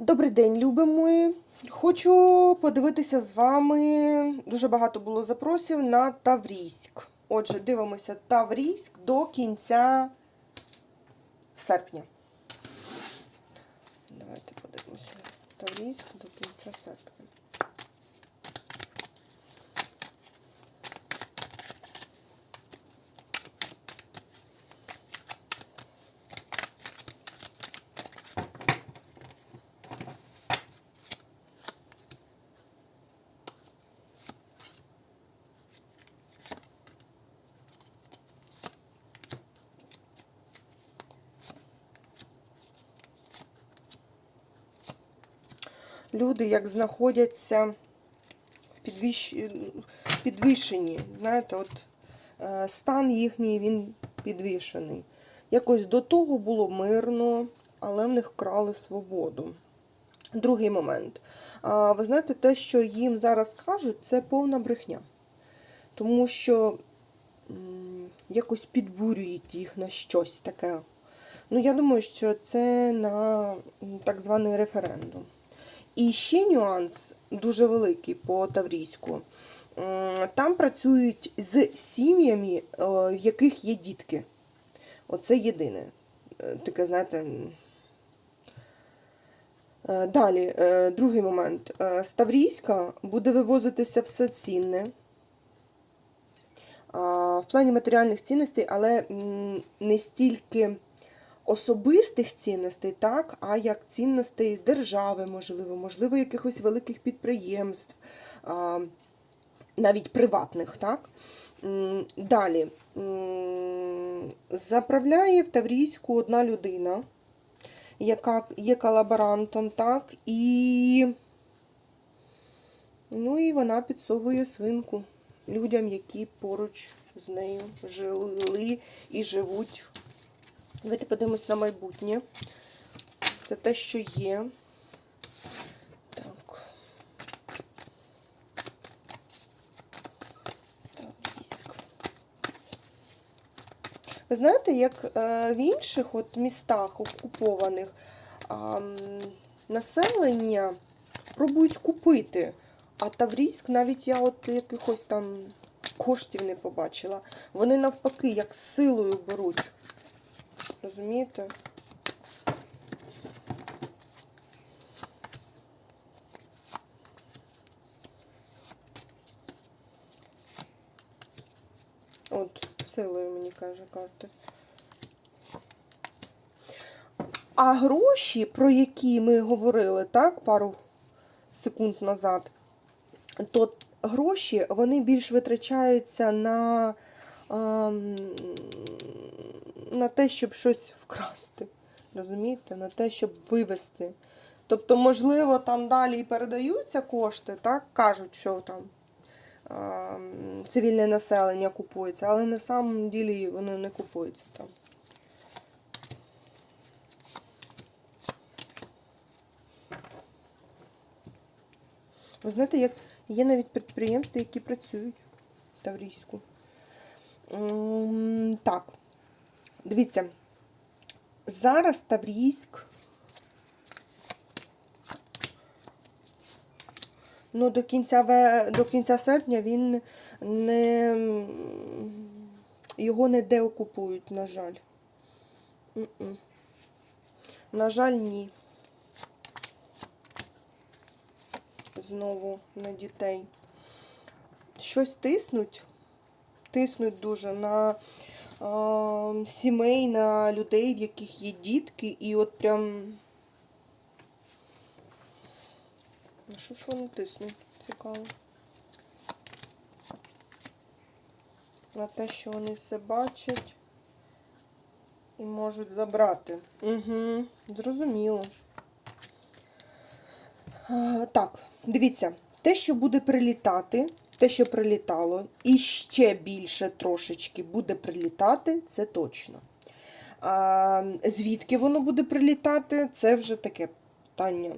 Добрий день, любі мої. Хочу подивитися з вами. Дуже багато було запросів на Таврійськ. Отже, дивимося Таврійськ до кінця серпня. Давайте подивимося. Таврійськ до кінця серпня. Люди як знаходяться в підвищ... підвішенні. Знаєте, от е, стан їхній він підвішений. Якось до того було мирно, але в них вкрали свободу. Другий момент. А, Ви знаєте, те, що їм зараз кажуть, це повна брехня. Тому що якось підбурюють їх на щось таке. Ну, я думаю, що це на так званий референдум. І ще нюанс дуже великий по Таврійську. Там працюють з сім'ями, е, в яких є дітки. Оце єдине. Е, Таке, знаєте. Е, Далі, другий момент. З Таврійська буде вивозитися все цінне. В плані матеріальних цінностей, але не стільки особистих цінностей, так, а як цінностей держави, можливо, можливо, якихось великих підприємств, навіть приватних, так. Далі заправляє в Таврійську одна людина, яка є колаборантом, так, і, ну, і вона підсовує свинку людям, які поруч з нею жили і живуть Давайте подивимось на майбутнє. Це те, що є. Так. Таврійськ. Ви знаєте, як е, в інших от містах окупованих населення пробують купити, а Таврійськ навіть я от якихось там коштів не побачила. Вони навпаки, як силою беруть. Розумієте? От, силою мені каже карти. А гроші, про які ми говорили, так, пару секунд назад, то гроші вони більш витрачаються на, ем, на те, щоб щось вкрасти. Розумієте? На те, щоб вивести. Тобто, можливо, там далі і передаються кошти, так, кажуть, що там ем, цивільне населення купується, але на самом ділі воно не купується там. Ви знаєте, як є навіть підприємства, які працюють в Таврійську. Так, дивіться. Зараз Таврійськ. Ну, до кінця, до кінця серпня він не. Його не деокупують, на жаль. М-м. На жаль, ні. Знову на дітей. Щось тиснуть. Тиснуть дуже на е, сімей, на людей, в яких є дітки, і от прям. Що ж вони тиснуть? Цікаво. На те, що вони все бачать і можуть забрати. Угу, зрозуміло. Так, дивіться, те, що буде прилітати, те, що прилітало, і ще більше трошечки буде прилітати, це точно. А, звідки воно буде прилітати, це вже таке питання.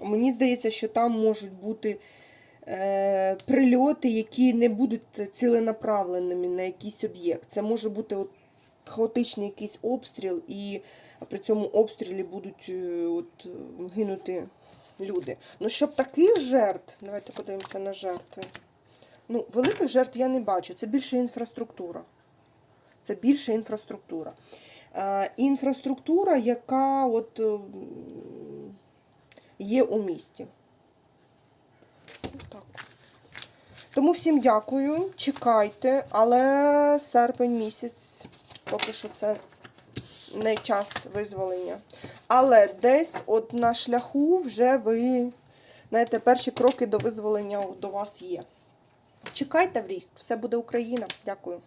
Мені здається, що там можуть бути е, прильоти, які не будуть ціленаправленими на якийсь об'єкт. Це може бути от хаотичний якийсь обстріл, і при цьому обстрілі будуть е, от, гинути люди. Ну, щоб таких жертв, давайте подивимося на жертви. Ну, великих жертв я не бачу. Це більше інфраструктура. Це більше інфраструктура. Е, інфраструктура, яка от, е, є у місті. Так. Тому всім дякую, чекайте, але серпень місяць, поки що це не час визволення. Але десь от на шляху вже ви, знаєте, перші кроки до визволення до вас є. Чекайте в ріст, все буде Україна. Дякую.